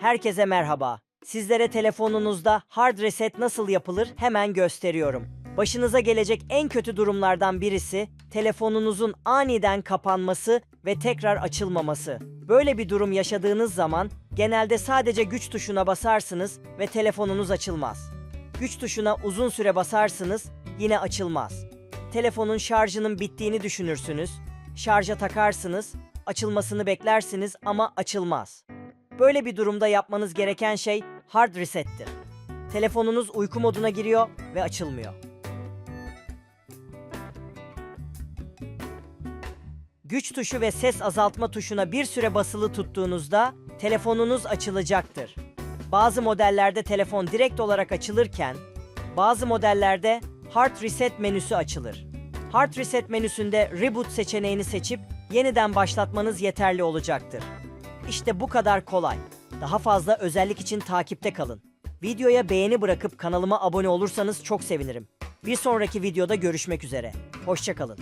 Herkese merhaba. Sizlere telefonunuzda hard reset nasıl yapılır hemen gösteriyorum. Başınıza gelecek en kötü durumlardan birisi telefonunuzun aniden kapanması ve tekrar açılmaması. Böyle bir durum yaşadığınız zaman genelde sadece güç tuşuna basarsınız ve telefonunuz açılmaz. Güç tuşuna uzun süre basarsınız yine açılmaz. Telefonun şarjının bittiğini düşünürsünüz. Şarja takarsınız, açılmasını beklersiniz ama açılmaz. Böyle bir durumda yapmanız gereken şey hard reset'tir. Telefonunuz uyku moduna giriyor ve açılmıyor. Güç tuşu ve ses azaltma tuşuna bir süre basılı tuttuğunuzda telefonunuz açılacaktır. Bazı modellerde telefon direkt olarak açılırken bazı modellerde Hard Reset menüsü açılır. Hard Reset menüsünde Reboot seçeneğini seçip yeniden başlatmanız yeterli olacaktır. İşte bu kadar kolay. Daha fazla özellik için takipte kalın. Videoya beğeni bırakıp kanalıma abone olursanız çok sevinirim. Bir sonraki videoda görüşmek üzere. Hoşçakalın.